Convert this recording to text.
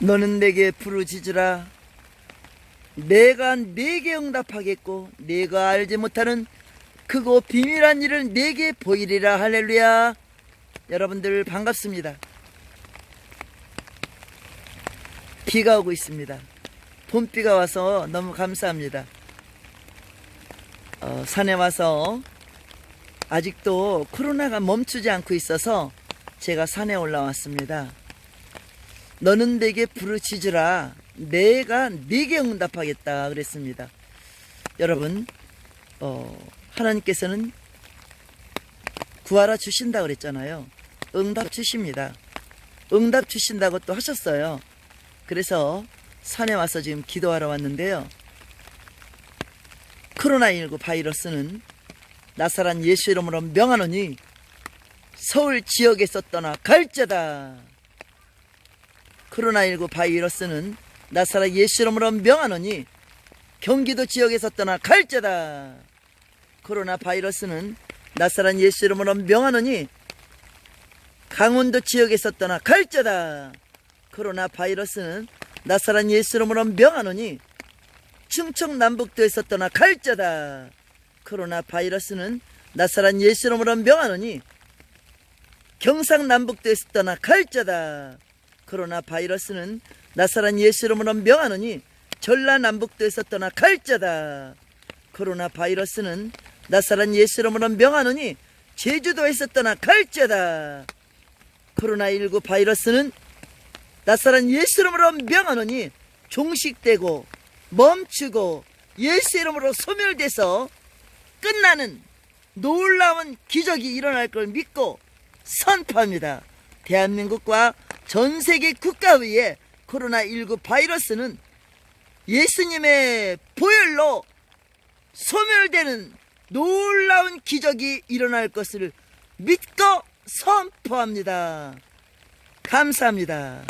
너는 내게 부르짖으라. 내가 내게 응답하겠고 내가 알지 못하는 크고 비밀한 일을 내게 보이리라 할렐루야. 여러분들 반갑습니다. 비가 오고 있습니다. 봄비가 와서 너무 감사합니다. 어, 산에 와서 아직도 코로나가 멈추지 않고 있어서 제가 산에 올라왔습니다. 너는 내게 부르짖으라. 내가 네게 응답하겠다 그랬습니다. 여러분, 어, 하나님께서는 구하라 주신다 그랬잖아요. 응답 주십니다. 응답 주신다고 또 하셨어요. 그래서 산에 와서 지금 기도하러 왔는데요. 코로나19 바이러스는 나사란 예수 이름으로 명하노니 서울 지역에서 떠나 갈자다. 코로나19 바이러스는 나사란 예수 이름으로 명하노니 경기도 지역에서 떠나 갈자다. 코로나 바이러스는 나사란 예수 이름으로 명하노니 강원도 지역에서 떠나 갈자다. 코로나 바이러스는 나사란 예수 이름으로 명하노니 충청 남북도에서 떠나 갈자다. 코로나 바이러스는 나사란 예수 이름으로 명하노니 경상 남북도에서 떠나 갈자다. 코로나 바이러스는 나사란 예수 이름으로 명하노니 전라 남북도에서 떠나 갈자다. 코로나 바이러스는 나사란 예수 이름으로 명하노니 제주도에서 떠나 갈자다. 코로나19 바이러스는 나사란 예수 이름으로 명하노니 종식되고 멈추고 예수 이름으로 소멸돼서 끝나는 놀라운 기적이 일어날 걸 믿고 선포합니다. 대한민국과 전 세계 국가 위에 코로나19 바이러스는 예수님의 보혈로 소멸되는 놀라운 기적이 일어날 것을 믿고 선포합니다. 감사합니다.